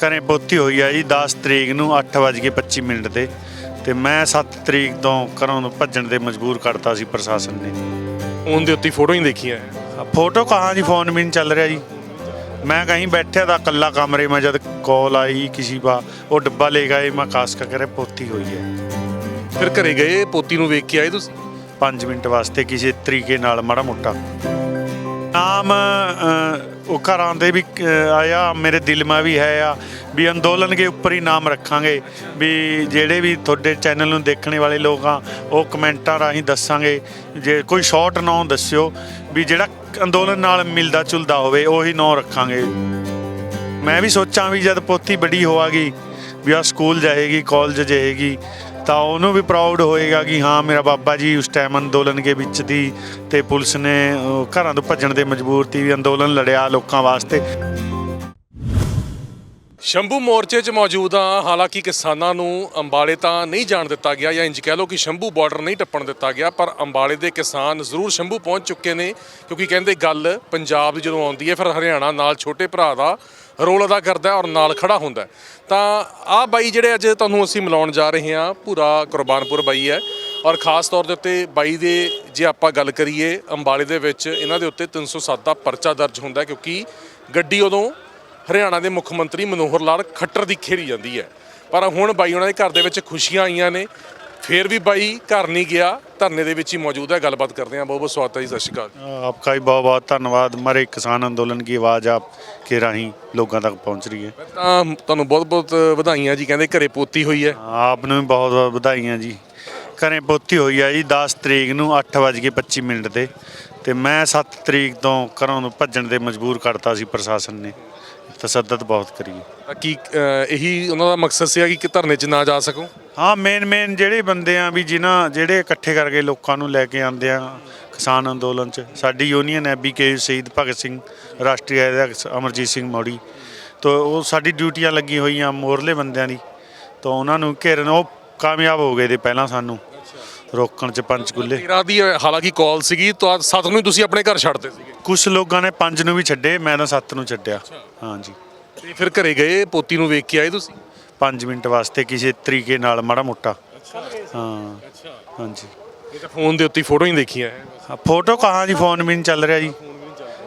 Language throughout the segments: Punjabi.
ਘਰੇ ਪੋਤੀ ਹੋਈ ਆ ਜੀ 10 ਤਰੀਕ ਨੂੰ 8:25 ਮਿੰਟ ਤੇ। ਤੇ ਮੈਂ 7 ਤਰੀਕ ਤੋਂ ਘਰੋਂ ਭੱਜਣ ਦੇ ਮਜਬੂਰ ਕਰਤਾ ਸੀ ਪ੍ਰਸ਼ਾਸਨ ਨੇ। ਫੋਨ ਦੇ ਉੱਤੇ ਫੋਟੋ ਹੀ ਦੇਖੀਆਂ। ਫੋਟੋ ਕਹਾਂ ਜੀ ਫੋਨ ਵੀ ਨਹੀਂ ਚੱਲ ਰਿਹਾ ਜੀ। ਮੈਂ ਕਹੀਂ ਬੈਠਿਆ ਦਾ ਕੱਲਾ ਕਮਰੇ ਮੈਂ ਜਦ ਕਾਲ ਆਈ ਕਿਸੇ ਬਾ ਉਹ ਡੱਬਾ ਲੈ ਗਏ ਮੈਂ ਕਾਸ ਕਰੇ ਪੋਤੀ ਹੋਈ ਹੈ। ਫਿਰ ਘਰੇ ਗਏ ਪੋਤੀ ਨੂੰ ਵੇਖ ਕੇ ਆਏ ਤੁਸੀਂ? 5 ਮਿੰਟ ਵਾਸਤੇ ਕਿਸੇ ਤਰੀਕੇ ਨਾਲ ਮਾੜਾ ਮੋਟਾ। ਨਾਮ ਉਹ ਘਰ ਆਉਂਦੇ ਵੀ ਆਇਆ, ਮੇਰੇ ਦਿਲ ਮਾ ਵੀ ਹੈ ਆ, ਵੀ ਅੰਦੋਲਨ ਦੇ ਉੱਪਰ ਹੀ ਨਾਮ ਰੱਖਾਂਗੇ, ਵੀ ਜਿਹੜੇ ਵੀ ਤੁਹਾਡੇ ਚੈਨਲ ਨੂੰ ਦੇਖਣ ਵਾਲੇ ਲੋਕ ਆ, ਉਹ ਕਮੈਂਟਾਂ ਰਾਹੀਂ ਦੱਸਾਂਗੇ, ਜੇ ਕੋਈ ਸ਼ਾਰਟ ਨਾਂ ਦੱਸਿਓ, ਵੀ ਜਿਹੜਾ ਅੰਦੋਲਨ ਨਾਲ ਮਿਲਦਾ ਜੁਲਦਾ ਹੋਵੇ, ਉਹੀ ਨਾਂ ਰੱਖਾਂਗੇ। ਮੈਂ ਵੀ ਸੋਚਾਂ ਵੀ ਜਦ ਪੋਤੀ ਵੱਡੀ ਹੋਵਾਗੀ, ਵੀ ਆ ਸਕੂਲ ਜਾਏਗੀ ਕਾਲਜ ਜਾਏਗੀ ਤਾਂ ਉਹਨੂੰ ਵੀ ਪ੍ਰਾਊਡ ਹੋਏਗਾ ਕਿ ਹਾਂ ਮੇਰਾ ਬਾਬਾ ਜੀ ਉਸ ਟਾਈਮ ਅੰਦੋਲਨ ਦੇ ਵਿੱਚ ਦੀ ਤੇ ਪੁਲਿਸ ਨੇ ਅਹ, ਘਰਾਂ ਤੋਂ ਭੱਜਣ ਦੇ ਮਜਬੂਰ ਤੀ ਵੀ ਅੰਦੋਲਨ ਲੜਿਆ ਲੋਕਾਂ ਵਾਸਤੇ। ਸ਼ੰਭੂ ਮੋਰਚੇ 'ਚ ਮੌਜੂਦ ਆ ਹਾਲਾਂਕਿ ਕਿਸਾਨਾਂ ਨੂੰ ਅੰਬਾਲੇ ਤਾਂ ਨਹੀਂ ਜਾਣ ਦਿੱਤਾ ਗਿਆ ਜਾਂ ਇੰਜ ਕਹਿ ਲਓ ਕਿ ਸ਼ੰਭੂ ਬਾਰਡਰ ਨਹੀਂ ਟੱਪਣ ਦਿੱਤਾ ਗਿਆ ਪਰ ਅੰਬਾਲੇ ਦੇ ਕਿਸਾਨ ਜ਼ਰੂਰ ਸ਼ੰਭੂ ਪਹੁੰਚ ਚੁੱਕੇ ਨੇ ਕਿਉਂਕਿ ਕਹਿੰਦੇ ਗੱਲ ਪੰਜਾਬ ਦੀ ਜਦੋਂ ਆਉਂਦੀ ਹੈ ਫਿਰ ਹਰਿਆਣਾ ਨਾਲ ਛੋਟੇ ਭਰਾ ਦਾ ਰੋਲ ਅਦਾ ਕਰਦਾ ਔਰ ਨਾਲ ਖੜਾ ਹੁੰਦਾ। ਤਾਂ ਆਹ ਬਾਈ ਜਿਹੜੇ ਅੱਜ ਤੁਹਾਨੂੰ ਅਸੀਂ ਮਿਲਾਉਣ ਜਾ ਰਹੇ ਹਾਂ, ਪੂਰਾ ਕੁਰਬਾਨਪੁਰ ਬਾਈ ਹੈ। ਔਰ ਖਾਸ ਤੌਰ ਦੇ ਉੱਤੇ ਬਾਈ ਦੇ ਜੇ ਆਪਾਂ ਗੱਲ ਕਰੀਏ, ਅੰਬਾਲੇ ਦੇ ਵਿੱਚ ਇਹਨਾਂ ਦੇ ਉੱਤੇ 307 ਦਾ ਪਰਚਾ ਦਰਜ ਹੁੰਦਾ ਕਿਉਂਕਿ ਗੱਡੀ ਉਦੋਂ ਹਰਿਆਣਾ ਦੇ ਮੁੱਖ ਮੰਤਰੀ ਮਨੋਹਰ ਲਾਲ ਖੱਟਰ ਦੀ ਖੇਰੀ ਜਾਂਦੀ ਹੈ। ਪਰ ਹੁਣ ਬਾਈ ਉਹਨਾਂ ਦੇ ਘਰ ਦੇ ਵਿੱਚ ਖੁਸ਼ੀਆਂ ਆਈਆਂ ਨੇ। ਫੇਰ ਵੀ ਬਾਈ ਘਰ ਨਹੀਂ ਗਿਆ ਧਰਨੇ ਦੇ ਵਿੱਚ ਹੀ ਮੌਜੂਦ ਹੈ ਗੱਲਬਾਤ ਕਰਦੇ ਹਾਂ ਬਹੁਤ ਬਹੁਤ ਸਵਾਗਤ ਹੈ ਜੀ ਸਤਿ ਸ਼੍ਰੀ ਅਕਾਲ आपका भी बहुत बहुत धन्यवाद हमारे किसान आंदोलन की आवाज़ आपके राही लोगों तक पहुंच रही है ਤਾਂ ਤੁਹਾਨੂੰ ਬਹੁਤ ਬਹੁਤ ਵਧਾਈਆਂ ਜੀ ਕਹਿੰਦੇ ਘਰੇ ਪੋਤੀ ਹੋਈ ਹੈ ਆਪ ਨੂੰ ਵੀ ਬਹੁਤ ਬਹੁਤ ਵਧਾਈਆਂ ਜੀ ਘਰੇ ਪੋਤੀ ਹੋਈ ਆ ਜੀ 10 ਤਰੀਕ ਨੂੰ 8:25 ਮਿੰਟ ਤੇ ਤੇ ਮੈਂ 7 ਤਰੀਕ ਤੋਂ ਘਰੋਂ ਭੱਜਣ ਦੇ ਮਜਬੂਰ ਕਰਤਾ ਸੀ ਪ੍ਰਸ਼ਾਸਨ ਨੇ ਤਸੱਦਦ ਬਹੁਤ ਕਰੀ ਤਾਂ ਕੀ ਇਹੀ ਉਹਨਾਂ ਦਾ ਮਕਸਦ ਸੀਗਾ ਕਿ ਧਰਨੇ 'ਚ ਨਾ ਜਾ ਸਕੋ? ਹਾਂ ਮੇਨ ਮੇਨ ਜਿਹੜੇ ਬੰਦੇ ਆ ਵੀ ਜਿਨ੍ਹਾਂ ਜਿਹੜੇ ਇਕੱਠੇ ਕਰਕੇ ਲੋਕਾਂ ਨੂੰ ਲੈ ਕੇ ਆਉਂਦੇ ਆ ਕਿਸਾਨ ਅੰਦੋਲਨ ਚ ਸਾਡੀ ਯੂਨੀਅਨ ਹੈ ਬੀਕੇ ਸ਼ਹੀਦ ਭਗਤ ਸਿੰਘ ਰਾਸ਼ਟਰੀ ਅਧਿਆਪਕ ਅਮਰਜੀਤ ਸਿੰਘ ਮੌੜੀ। ਤੋਂ ਉਹ ਸਾਡੀ ਡਿਊਟੀਆਂ ਲੱਗੀ ਹੋਈਆਂ ਮੋਰਲੇ ਬੰਦਿਆਂ ਦੀ। ਤੋਂ ਉਹਨਾਂ ਨੂੰ ਘੇਰਨ ਉਹ ਕਾਮਯਾਬ ਹੋ ਗਏ ਦੇ ਪਹਿਲਾਂ ਸਾਨੂੰ ਰੋਕਣ ਚ ਪੰਚਕੂਲੇ ਤੇਰਾ ਦੀ ਹਾਲਾਂਕਿ ਕਾਲ ਸੀਗੀ ਤਾਂ ਸੱਤ ਨੂੰ ਹੀ ਤੁਸੀਂ ਆਪਣੇ ਘਰ ਛੱਡਦੇ ਸੀਗੇ। ਕੁਝ ਲੋਕਾਂ ਨੇ ਪੰਜ ਨੂੰ ਵੀ ਛੱਡੇ ਮੈਂ ਤਾਂ ਸੱਤ ਨੂੰ ਛੱਡਿਆ। ਹਾਂਜੀ। ਤੇ ਫਿਰ ਘਰੇ ਗਏ ਪੋਤੀ ਨੂੰ ਵੇਖ ਕੇ ਆਏ ਤੁਸੀਂ? 5 ਮਿੰਟ ਵਾਸਤੇ ਕਿਸੇ ਤਰੀਕੇ ਨਾਲ ਮਾੜਾ ਮੋਟਾ। ਹਾਂ ਹਾਂਜੀ। ਇਹ ਤਾਂ ਫੋਨ ਦੇ ਉੱਤੇ ਫੋਟੋ ਹੀ ਦੇਖੀਆਂ ਹਾਂ, ਫੋਟੋ ਕਹਾਂ ਜੀ ਫੋਨ ਵੀ ਨਹੀਂ ਚੱਲ ਰਿਹਾ ਜੀ।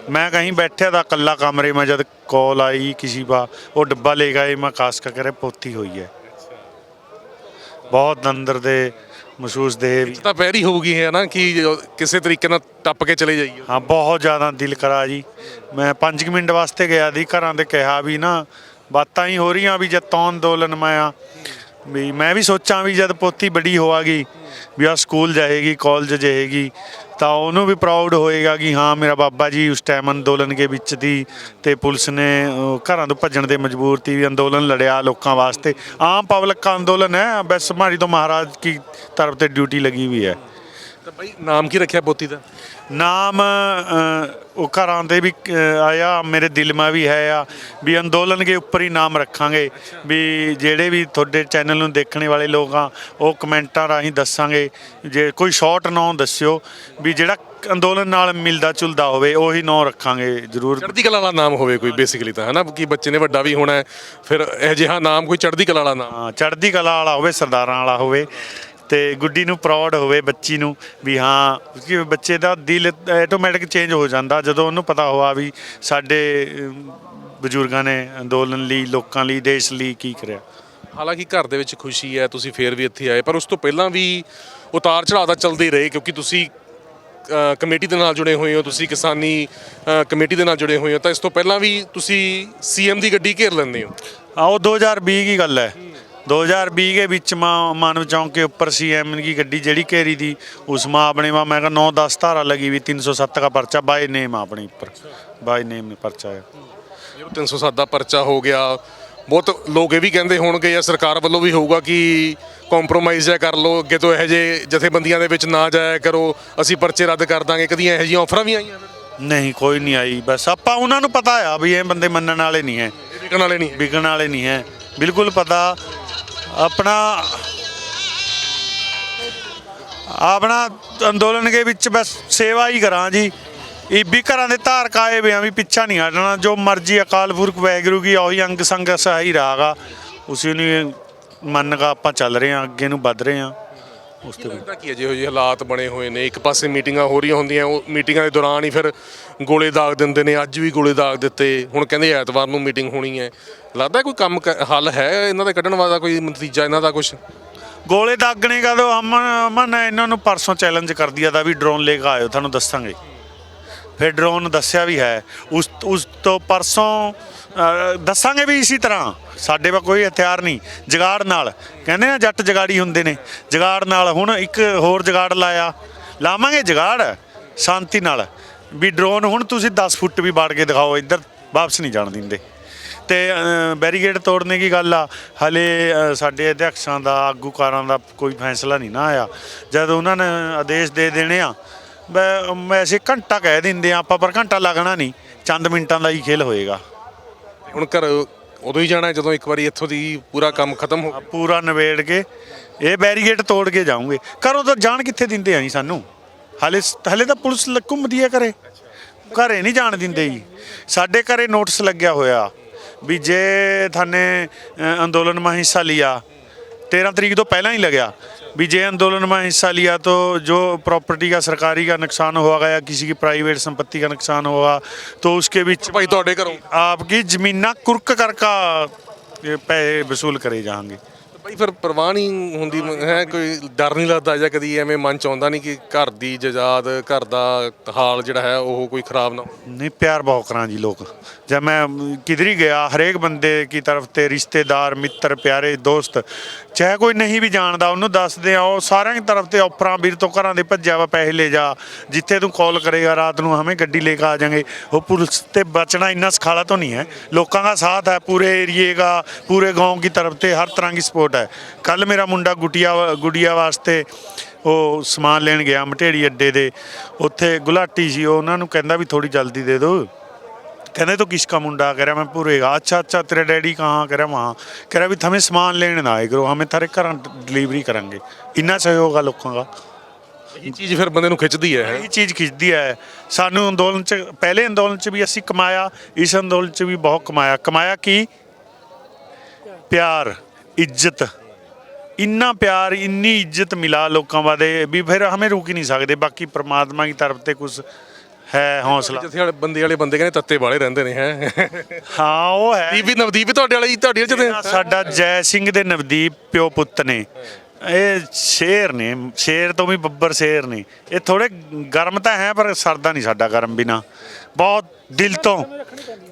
ਮੈਂ ਕਹੀਂ ਬੈਠਿਆ ਦਾ ਕੱਲਾ ਕਮਰੇ ਮੈਂ ਜਦ ਕਾਲ ਆਈ ਕਿਸੇ ਬਾ ਉਹ ਡੱਬਾ ਲੈ ਗਏ ਮੈਂ ਕਾਸ ਕਰੇ ਪੋਤੀ ਹੋਈ ਹੈ ਬਹੁਤ ਅੰਦਰ ਦੇ ਮਹਿਸੂਸ ਦੇ ਤਾਂ ਪੈਰੀ ਹੋਊਗੀ ਹੈ ਨਾ ਕਿ ਜੋ ਕਿਸੇ ਤਰੀਕੇ ਨਾਲ ਟੱਪ ਕੇ ਚਲੇ ਜਾਈਏ। ਹਾਂ ਬਹੁਤ ਜ਼ਿਆਦਾ ਦਿਲ ਕਰਾ ਜੀ। ਮੈਂ 5 ਮਿੰਟ ਵਾਸਤੇ ਗਿਆ ਦੀ ਘਰਾਂ ਤੇ ਕਿਹਾ ਵੀ ਨਾ ਬਾਤਾਂ ਹੀ ਹੋ ਰਹੀਆਂ ਵੀ ਜਦ ਤੋਂ ਅੰਦੋਲਨ ਮੈਂ ਆ। ਵੀ ਮੈਂ ਵੀ ਸੋਚਾਂ ਵੀ ਜਦ ਪੋਤੀ ਵੱਡੀ ਹੋਵਾਗੀ ਵੀ ਆ ਸਕੂਲ ਜਾਏਗੀ ਕਾਲਜ ਜਾਏਗੀ ਤਾਂ ਉਹਨੂੰ ਵੀ ਪ੍ਰਾਊਡ ਹੋਏਗਾ ਕਿ ਹਾਂ, ਮੇਰਾ ਬਾਬਾ ਜੀ ਉਸ ਟਾਈਮ ਅੰਦੋਲਨ ਦੇ ਵਿੱਚ ਦੀ ਤੇ ਪੁਲਿਸ ਨੇ ਘਰਾਂ ਤੋਂ ਭੱਜਣ ਦੇ ਮਜਬੂਰ ਤੀ ਵੀ ਅੰਦੋਲਨ ਲੜਿਆ ਲੋਕਾਂ ਵਾਸਤੇ। ਆਮ ਪਬਲਿਕ ਦਾ ਅੰਦੋਲਨ ਹੈ, ਬਸ ਮਾਰੀ ਤੋਂ ਮਹਾਰਾਜ ਕੀ ਤਰਫ ਤੇ ਡਿਊਟੀ ਲੱਗੀ ਵੀ ਹੈ। ਤਾਂ ਬਾਈ ਨਾਮ ਕੀ ਰੱਖਿਆ ਪੋਤੀ ਦਾ? ਨਾਮ ਅ, ਉਹ ਘਰ ਆਉਂਦੇ ਵੀ ਅ, ਆਇਆ ਮੇਰੇ ਦਿਲ ਮਾ ਵੀ ਹੈ ਆ ਵੀ ਅੰਦੋਲਨ ਦੇ ਉੱਪਰ ਹੀ ਨਾਮ ਰੱਖਾਂਗੇ ਵੀ ਜਿਹੜੇ ਵੀ ਤੁਹਾਡੇ ਚੈਨਲ ਨੂੰ ਦੇਖਣ ਵਾਲੇ ਲੋਕ ਆ ਉਹ ਕਮੈਂਟਾਂ ਰਾਹੀਂ ਦੱਸਾਂਗੇ ਜੇ ਕੋਈ ਸ਼ਾਰਟ ਨਾਂ ਦੱਸਿਓ ਵੀ ਜਿਹੜਾ ਅੰਦੋਲਨ ਨਾਲ ਮਿਲਦਾ ਚੁਲਦਾ ਹੋਵੇ ਉਹੀ ਨਾਂ ਰੱਖਾਂਗੇ ਜ਼ਰੂਰ। ਚੜ੍ਹਦੀ ਕਲਾ ਵਾਲਾ ਨਾਮ ਹੋਵੇ ਕੋਈ ਬੇਸਿਕਲੀ ਤਾਂ ਹੈ ਨਾ ਕਿ ਬੱਚੇ ਨੇ ਵੱਡਾ ਵੀ ਹੋਣਾ ਹੈ ਫਿਰ ਇਹ ਜਿਹਾ ਨਾਮ ਕੋਈ ਚੜ੍ਹਦੀ ਕਲਾ ਵਾਲਾ ਨਾਮ? ਹਾਂ ਚੜ੍ਹਦੀ ਕਲਾ ਵਾਲਾ ਹੋਵੇ ਸਰਦਾਰਾਂ ਵਾਲਾ ਹੋਵੇ ਤੇ ਗੁੱਡੀ ਨੂੰ ਪ੍ਰਾਊਡ ਹੋਵੇ ਬੱਚੀ ਨੂੰ ਵੀ ਹਾਂ ਕਿ ਬੱਚੇ ਦਾ ਦਿਲ ਆਟੋਮੈਟਿਕ ਚੇਂਜ ਹੋ ਜਾਂਦਾ ਜਦੋਂ ਉਹਨੂੰ ਪਤਾ ਹੋਆ ਵੀ ਸਾਡੇ ਬਜ਼ੁਰਗਾਂ ਨੇ ਅੰਦੋਲਨ ਲਈ ਲੋਕਾਂ ਲਈ ਦੇਸ਼ ਲਈ ਕੀ ਕਰਿਆ। ਹਾਲਾਂਕਿ ਘਰ ਦੇ ਵਿੱਚ ਖੁਸ਼ੀ ਹੈ ਤੁਸੀਂ ਫੇਰ ਵੀ ਇੱਥੇ ਆਏ ਪਰ ਉਸ ਤੋਂ ਪਹਿਲਾਂ ਵੀ ਉਤਾਰ ਚੜਾਅ ਤਾਂ ਚੱਲਦੇ ਰਹੇ ਕਿਉਂਕਿ ਤੁਸੀਂ ਕਮੇਟੀ ਦੇ ਨਾਲ ਜੁੜੇ ਹੋਏ ਹੋ ਤੁਸੀਂ ਕਿਸਾਨੀ ਕਮੇਟੀ ਦੇ ਨਾਲ ਜੁੜੇ ਹੋਏ ਹੋ ਤਾਂ ਇਸ ਤੋਂ ਪਹਿਲਾਂ ਵੀ ਤੁਸੀਂ ਸੀਐਮ ਦੀ ਗੱਡੀ ਘੇਰ ਲੈਂਦੇ ਹੋ? ਆ ਉਹ 2020 ਦੀ ਗੱਲ ਹੈ। 2020 के बीच मां मानव चौक के ऊपर सीएम की गड्डी जड़ी घेरी थी उसमें अपने वहाँ मैं नौ दस धारा लगी हुई तीन सौ सत्त का पर्चा बाय नेम अपने ऊपर बाय नेम पर्चा है ਜਦੋਂ 307 ਦਾ ਪਰਚਾ ਹੋ ਗਿਆ ਬਹੁਤ ਲੋਕ ਇਹ ਵੀ ਕਹਿੰਦੇ ਹੋਣਗੇ ਜਾਂ ਸਰਕਾਰ ਵੱਲੋਂ ਵੀ ਹੋਊਗਾ ਕਿ ਕੰਪਰੋਮਾਈਜ਼ ਜਾਂ ਕਰ ਲਓ ਅੱਗੇ ਤੋਂ ਇਹੋ ਜਿਹੇ ਜਥੇਬੰਦੀਆਂ ਦੇ ਵਿੱਚ ਨਾ ਜਾਇਆ ਕਰੋ ਅਸੀਂ ਪਰਚੇ ਰੱਦ ਕਰ ਦਾਂਗੇ ਕਦੀਆਂ ਇਹੋ ਜਿਹੀਆਂ ਆਫਰਾਂ ਵੀ ਆਈਆਂ ਫਿਰ ਨਹੀਂ ਕੋਈ ਨਹੀਂ ਆਈ ਬਸ ਆਪਾਂ ਉਹਨਾਂ ਨੂੰ ਪਤਾ ਆ ਵੀ ਇਹ ਬੰਦੇ ਮੰਨਣ ਵਾਲੇ ਨਹੀਂ ਹੈ ਇਹ ਵਿਕਣ ਵਾਲੇ ਨਹੀਂ ਵਿਕਣ ਵਾਲੇ ਨਹੀਂ ਹੈ ਬਿਲਕੁਲ ਪਤਾ ਆਪਣਾ ਆਪਣਾ ਅੰਦੋਲਨ ਦੇ ਵਿੱਚ ਬਸ ਸੇਵਾ ਹੀ ਕਰਾਂ ਜੀ। ਇਹ ਵੀ ਘਰਾਂ ਦੇ ਧਾਰਕ ਆਏ ਵੇ ਆ ਵੀ ਪਿੱਛਾ ਨਹੀਂ ਹਟਣਾ, ਜੋ ਮਰਜ਼ੀ ਅਕਾਲ ਪੁਰਖ ਵੈਗਰੂ ਕੀ ਉਹੀ ਅੰਗ ਸੰਗ ਸਹਾਈ ਰਾਗਾ ਉਸੇ ਨੂੰ ਮੰਨ ਕੇ ਆਪਾਂ ਚੱਲ ਰਹੇ ਆ, ਅੱਗੇ ਨੂੰ ਵੱਧ ਰਹੇ ਆ। ਉਸ ਤੋਂ ਲੱਗਦਾ ਕੀ ਹੈ ਜਿਹੋ ਜਿਹੇ ਹਾਲਾਤ ਬਣੇ ਹੋਏ ਨੇ ਇੱਕ ਪਾਸੇ ਮੀਟਿੰਗਾਂ ਹੋ ਰਹੀਆਂ ਹੁੰਦੀਆਂ ਉਹ ਮੀਟਿੰਗਾਂ ਦੇ ਦੌਰਾਨ ਹੀ ਫਿਰ ਗੋਲੇ ਦਾਗ ਦਿੰਦੇ ਨੇ ਅੱਜ ਵੀ ਗੋਲੇ ਦਾਗ ਦਿੱਤੇ ਹੁਣ ਕਹਿੰਦੇ ਐਤਵਾਰ ਨੂੰ ਮੀਟਿੰਗ ਹੋਣੀ ਹੈ। ਲੱਗਦਾ ਕੋਈ ਕੰਮ ਕ- ਹੱਲ ਹੈ ਇਹਨਾਂ ਦੇ ਕੱਢਣ ਵਾਲਾ ਕੋਈ ਨਤੀਜਾ ਇਹਨਾਂ ਦਾ ਕੁਝ ਗੋਲੇ ਦਾਗਣੇ ਕਾ ਦੋ ਅਮਨ ਅਮਨ ਇਹਨਾਂ ਨੂੰ ਪਰਸੋਂ ਚੈਲੰਜ ਕਰ ਦਿਆ ਦਾ ਵੀ ਡਰੋਨ ਲੈ ਕੇ ਆਇਓ ਤੁਹਾਨੂੰ ਦੱਸਾਂਗੇ। ਫਿਰ ਡਰੋਨ ਦੱਸਿਆ ਵੀ ਹੈ। ਉਸ ਉਸ ਤੋਂ ਪਰਸੋਂ ਦੱਸਾਂਗੇ ਵੀ ਇਸੇ ਤਰ੍ਹਾਂ। ਸਾਡੇ ਕੋਲ ਕੋਈ ਹਥਿਆਰ ਨਹੀਂ। ਜਗਾੜ ਨਾਲ। ਕਹਿੰਦੇ ਨਾ ਜੱਟ ਜਗਾੜੀ ਹੁੰਦੇ ਨੇ। ਜਗਾੜ ਨਾਲ ਹੁਣ ਇੱਕ ਹੋਰ ਜਗਾੜ ਲਾਇਆ। ਲਾਵਾਂਗੇ ਜਗਾੜ ਸ਼ਾਂਤੀ ਨਾਲ। ਵੀ ਡਰੋਨ ਹੁਣ ਤੁਸੀਂ 10 ਫੁੱਟ ਵੀ ਬਾੜ ਕੇ ਦਿਖਾਓ ਇੱਧਰ ਵਾਪਸ ਨਹੀਂ ਜਾਣ ਦਿੰਦੇ। ਤੇ ਅ, ਬੈਰੀਗੇਡ ਤੋੜਨੇ ਦੀ ਗੱਲ ਆ? ਹਲੇ ਸਾਡੇ ਅਧਿਆਕਸ਼ਾਂ ਦਾ ਆਗੂਕਾਰਾਂ ਦਾ ਕੋਈ ਫੈਸਲਾ ਨਹੀਂ ਨਾ ਆਇਆ। ਜਦ ਉਹਨਾਂ ਨੇ ਆਦੇਸ਼ ਦੇ ਦੇਣੇ ਆ ਵੈਸੇ ਘੰਟਾ ਕਹਿ ਦਿੰਦੇ ਆ ਆਪਾਂ ਪਰ ਘੰਟਾ ਲੱਗਣਾ ਨਹੀਂ। ਚੰਦ ਮਿੰਟਾਂ ਦਾ ਹੀ ਖੇਲ ਹੋਏਗਾ। ਹੁਣ ਘਰ ਉਦੋਂ ਹੀ ਜਾਣਾ ਜਦੋਂ ਇੱਕ ਵਾਰੀ ਇੱਥੋਂ ਦੀ ਪੂਰਾ ਕੰਮ ਖਤਮ ਹੋ ਪੂਰਾ ਨਵੇੜ ਕੇ ਇਹ ਬੈਰੀਗੇਟ ਤੋੜ ਕੇ ਜਾਉਂਗੇ ਘਰੋਂ ਤਾਂ ਜਾਣ ਕਿੱਥੇ ਦਿੰਦੇ ਆ ਜੀ ਸਾਨੂੰ? ਹਲੇ ਹਲੇ ਤਾਂ ਪੁਲਿਸ ਲ- ਘੁੰਮਦੀ ਆ ਘਰੇ। ਘਰੇ ਨਹੀਂ ਜਾਣ ਦਿੰਦੇ ਜੀ। ਸਾਡੇ ਘਰੇ ਨੋਟਿਸ ਲੱਗਿਆ ਹੋਇਆ ਵੀ ਜੇ ਥਾਨੇ ਅੰਦੋਲਨ ਮਾ ਹਿੱਸਾ ਲਿਆ 13 तारीख तो पहला ही लग गया भी जे आंदोलन में हिस्सा लिया तो जो प्रॉपर्टी का सरकारी का नुकसान हुआ या किसी की प्राइवेट संपत्ति का नुकसान हुआ तो उसके बीच भाई तो आपकी जमीना कुर्क करका पैसे वसूल करे जाएंगे ਬਈ ਫਿਰ ਪਰਵਾਹ ਨਹੀਂ ਹੁੰਦੀ ਹੈ ਕੋਈ ਡਰ ਨਹੀਂ ਲੱਗਦਾ ਜਾਂ ਕਦੀ ਐਵੇਂ ਮਨ ਚ ਆਉਂਦਾ ਨਹੀਂ ਕਿ ਘਰ ਦੀ ਜਜ਼ਾਦ ਘਰ ਦਾ ਹਾਲ ਜਿਹੜਾ ਹੈ ਉਹ ਕੋਈ ਖਰਾਬ ਨਾ ਨਹੀਂ ਪਿਆਰ ਬਹੁਤ ਕਰਾਂ ਜੀ ਲੋਕ। ਜਦ ਮੈਂ ਕਿਧਰ ਹੀ ਗਿਆ ਹਰੇਕ ਬੰਦੇ ਕੀ ਤਰਫ ਤੇ ਰਿਸ਼ਤੇਦਾਰ ਮਿੱਤਰ ਪਿਆਰੇ ਦੋਸਤ ਚਾਹੇ ਕੋਈ ਨਹੀਂ ਵੀ ਜਾਣਦਾ ਉਹਨੂੰ ਦੱਸਦੇ ਆ ਉਹ ਸਾਰਿਆਂ ਦੀ ਤਰਫ ਤੇ ਆਫਰਾਂ ਵੀਰ ਤੋਂ ਘਰਾਂ ਦੇ ਭੱਜਿਆ ਵਾ ਪੈਸੇ ਲੈ ਜਾ ਜਿੱਥੇ ਤੂੰ ਕਾਲ ਕਰੇਗਾ ਰਾਤ ਨੂੰ ਹਮੇ ਗੱਡੀ ਲੈ ਕੇ ਆ ਜਾਾਂਗੇ ਉਹ ਪੁਲਿਸ ਤੇ ਬਚਣਾ ਇੰਨਾ ਸਖਾਲਾ ਤੋਂ ਨਹੀਂ ਹੈ। ਲੋਕਾਂ ਦਾ ਸਾਥ ਹੈ ਪੂਰੇ ਏਰੀਏ ਦਾ ਪੂਰੇ گاؤں ਦੀ ਤਰਫ ਤੇ ਹਰ ਤਰ੍ਹਾਂ ਦੀ ਸਪੋਰਟ ਹੈ ਕੱਲ ਮੇਰਾ ਮੁੰਡਾ ਗੁੱਟੀਆ ਗੁੜੀਆ ਵਾਸਤੇ ਉਹ ਸਮਾਨ ਲੈਣ ਗਿਆ ਮਟੇੜੀ ਅੱਡੇ ਦੇ ਉੱਥੇ ਗੁਲਾਟੀ ਸੀ ਉਹ ਉਹਨਾਂ ਨੂੰ ਕਹਿੰਦਾ ਵੀ ਥੋੜੀ ਜਲਦੀ ਦੇ ਦਿਓ कहने तो किसका मुंडा कह रहा मैं पूरे का अच्छा अच्छा तेरे डैडी कहाँ कह रहा वहाँ कह रहा भी हमें सामान लेने ना आए करो हमें थारे घर डिलीवरी करेंगे इन्ना सहयोग है लोगों का ਇਹ ਚੀਜ਼ ਫਿਰ ਬੰਦੇ ਨੂੰ ਖਿੱਚਦੀ ਹੈ ਇਹ ਚੀਜ਼ ਖਿੱਚਦੀ ਹੈ ਸਾਨੂੰ ਅੰਦੋਲਨ ਚ ਪਹਿਲੇ ਅੰਦੋਲਨ ਚ ਵੀ ਅਸੀਂ ਕਮਾਇਆ ਇਸ ਅੰਦੋਲਨ ਚ ਵੀ ਬਹੁਤ ਕਮਾਇਆ ਕਮਾਇਆ ਕੀ ਪਿਆਰ ਇੱਜ਼ਤ। ਇੰਨਾ ਪਿਆਰ ਇੰਨੀ ਇੱਜ਼ਤ ਮਿਲਾ ਲੋਕਾਂ ਵਾਦੇ ਵੀ ਫਿਰ ਹਮੇ ਰੁਕ ਹੀ ਨਹੀਂ ਸਕਦੇ। ਬਾਕੀ ਪ੍ਰਮਾਤਮਾ ਦੀ ਤਰਫ ਤੇ ਕੁਝ ਹੈ ਹੌਸਲਾ। ਜਿੱਥੇ ਵਾਲੇ ਬੰਦੇ ਵਾਲੇ ਬੰਦੇ ਕਹਿੰਦੇ ਤੱਤੇ ਵਾਲੇ ਰਹਿੰਦੇ ਨੇ ਹੈ। ਹਾਂ ਉਹ ਹੈ। ਦੀਪ ਵੀ ਨਵਦੀਪ ਵੀ ਤੁਹਾਡੇ ਵਾਲੇ ਤੁਹਾਡੇ ਵਾਲੇ ਜਿਹੜਾ ਸਾਡਾ ਜੈ ਸਿੰਘ ਦੇ ਨਵਦੀਪ ਪਿਓ ਪੁੱਤ ਨੇ ਇਹ ਸ਼ੇਰ ਨੇ ਸ਼ੇਰ ਤੋਂ ਵੀ ਬੱਬਰ ਸ਼ੇਰ ਨੇ। ਇਹ ਥੋੜੇ ਗਰਮ ਤਾਂ ਹੈ ਪਰ ਸਰਦਾ ਨਹੀਂ ਸਾਡਾ ਗਰਮ ਬਿਨਾ। ਬਹੁਤ ਦਿਲ ਤੋਂ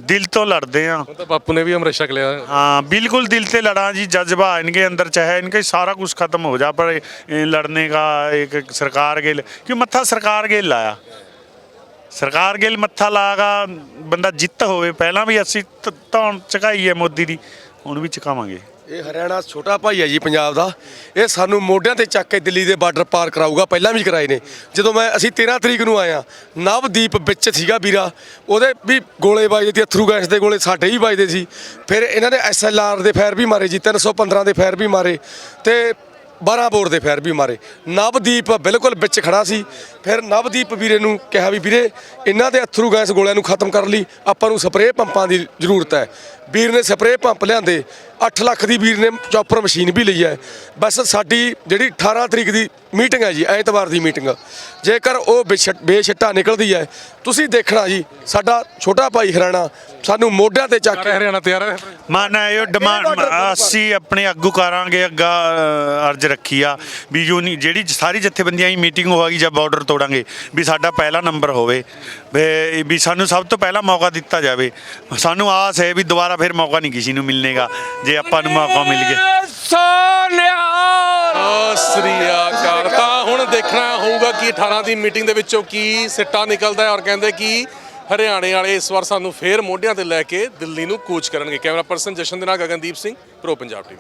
ਦਿਲ ਤੋਂ ਲੜਦੇ ਆ ਹੁਣ ਤਾਂ ਬਾਪੂ ਨੇ ਵੀ ਅੰਮ੍ਰਿਤ ਛਕ ਲਿਆ हाँ बिल्कुल दिल से लड़ा जी जज्बा इनके अंदर चाहे इनके सारा कुछ खत्म हो जा पर ये लड़ने का एक एक सरकार के क्यों मत्था सरकार के लाया ਸਰਕਾਰ ਗਿਲ ਮੱਥਾ ਲਾਗਾ ਬੰਦਾ ਜਿੱਤ ਹੋਵੇ ਪਹਿਲਾਂ ਵੀ ਅਸੀਂ ਧ- ਧੌਣ ਚਕਾਈ ਹੈ ਮੋਦੀ ਦੀ ਹੁਣ ਵੀ ਚਕਾਵਾਂਗੇ ਇਹ ਹਰਿਆਣਾ ਛੋਟਾ ਭਾਈ ਹੈ ਜੀ ਪੰਜਾਬ ਦਾ। ਇਹ ਸਾਨੂੰ ਮੋਢਿਆਂ ਤੇ ਚੱਕ ਕੇ ਦਿੱਲੀ ਦੇ ਬਾਰਡਰ ਪਾਰ ਕਰਾਊਗਾ। ਪਹਿਲਾਂ ਵੀ ਕਰਾਏ ਨੇ। ਜਦੋਂ ਮੈਂ ਅਸੀਂ 13 ਤਰੀਕ ਨੂੰ ਆਇਆ ਨਵਦੀਪ ਵਿੱਚ ਸੀਗਾ ਵੀਰਾ। ਉਹਦੇ ਵੀ ਗੋਲੇ ਵੱਜਦੇ ਸੀ, ਅਥਰੂ ਗੈਸ ਦੇ ਗੋਲੇ ਸਾਡੇ ਹੀ ਵੱਜਦੇ ਸੀ। ਫਿਰ ਇਹਨਾਂ ਨੇ ਐਸਐਲਆਰ ਦੇ ਫਾਇਰ ਵੀ ਮਾਰੇ ਜੀ 315 ਦੇ ਫਾਇਰ ਵੀ ਮਾਰੇ ਤੇ 12 ਬੋਰ ਦੇ ਫਾਇਰ ਵੀ ਮਾਰੇ। ਨਵਦੀਪ ਬਿਲਕੁਲ ਵਿੱਚ ਖੜਾ ਸੀ। ਫਿਰ ਨਵਦੀਪ ਵੀਰੇ ਨੂੰ ਕਿਹਾ ਵੀ ਵੀਰੇ ਇਹਨਾਂ ਦੇ ਅਥਰੂ ਗੈਸ ਗੋਲਿਆਂ ਨੂੰ ਖਤਮ ਕਰਨ ਲਈ ਆਪਾਂ ਨੂੰ ਸਪਰੇਅ ਪੰਪਾਂ ਦੀ ਜ਼ਰੂਰਤ ਹੈ। ਵੀਰ ਨੇ ਸਪਰੇਅ ਪੰਪ ਲਿਆਂਦੇ 8 ਲੱਖ ਦੀ ਵੀਰ ਨੇ ਚੌਪਰ ਮਸ਼ੀਨ ਵੀ ਲਈ ਹੈ। ਬਸ ਸਾਡੀ ਜਿਹੜੀ 18 ਤਰੀਕ ਦੀ ਮੀਟਿੰਗ ਹੈ ਜੀ ਐਤਵਾਰ ਦੀ ਮੀਟਿੰਗ ਜੇਕਰ ਉਹ ਬੇਛੱਟਾ ਨਿਕਲਦੀ ਹੈ ਤੁਸੀਂ ਦੇਖਣਾ ਜੀ ਸਾਡਾ ਛੋਟਾ ਭਾਈ ਹਰਿਆਣਾ ਸਾਨੂੰ ਮੋਢਿਆਂ ਤੇ ਚੱਕ ਕੇ ਹਰਿਆਣਾ ਤਿਆਰ ਹੈ। ਮਾਨਾ ਇਹ ਡਿਮਾਂਡ ਅਸੀਂ ਆਪਣੇ ਆਗੂ ਕਰਾਂਗੇ ਅੱਗਾ ਅਰਜ਼ ਰੱਖੀ ਆ ਵੀ ਯੂਨੀ ਜਿਹੜੀ ਸਾਰੀ ਜਥੇਬੰਦੀਆਂ ਦੀ ਮੀਟਿੰਗ ਹੋਵੇਗੀ ਜਾਂ ਬਾਰਡਰ ਤੋੜਾਂਗੇ ਵੀ ਸਾਡਾ ਪਹਿਲਾ ਨੰਬਰ ਹੋਵੇ। ਵੀ- ਵੀ ਸਾਨੂੰ ਸਭ ਤੋਂ ਪਹਿਲਾਂ ਮੌਕਾ ਦਿੱਤਾ ਜਾਵੇ। ਸਾਨੂੰ ਆਸ ਹੈ ਵੀ ਦੁਬਾਰਾ ਫਿਰ ਮੌਕਾ ਨਹੀਂ ਕਿਸੇ ਨੂੰ ਮਿਲਣੇਗਾ ਜੇ ਆਪਾਂ ਨੂੰ ਮੌਕਾ ਮਿਲ ਗਿਆ। ਸ੍ਰੀ ਅਕਾਲ। ਤਾਂ ਹੁਣ ਦੇਖਣਾ ਹੋਊਗਾ ਕਿ 18 ਦੀ ਮੀਟਿੰਗ ਦੇ ਵਿੱਚੋਂ ਕੀ ਸਿੱਟਾ ਨਿਕਲਦਾ ਹੈ ਔਰ ਕਹਿੰਦੇ ਕਿ ਹਰਿਆਣੇ ਵਾਲੇ ਇਸ ਵਾਰ ਸਾਨੂੰ ਫੇਰ ਮੋਢਿਆਂ ਤੇ ਲੈ ਕੇ ਦਿੱਲੀ ਨੂੰ ਕੂਚ ਕਰਨਗੇ। ਕੈਮਰਾ ਪਰਸਨ ਜਸ਼ਨ ਦੇ ਨਾਲ ਗਗਨਦੀਪ ਸਿੰਘ ਪ੍ਰੋ ਪੰਜਾਬ ਟੀਵੀ।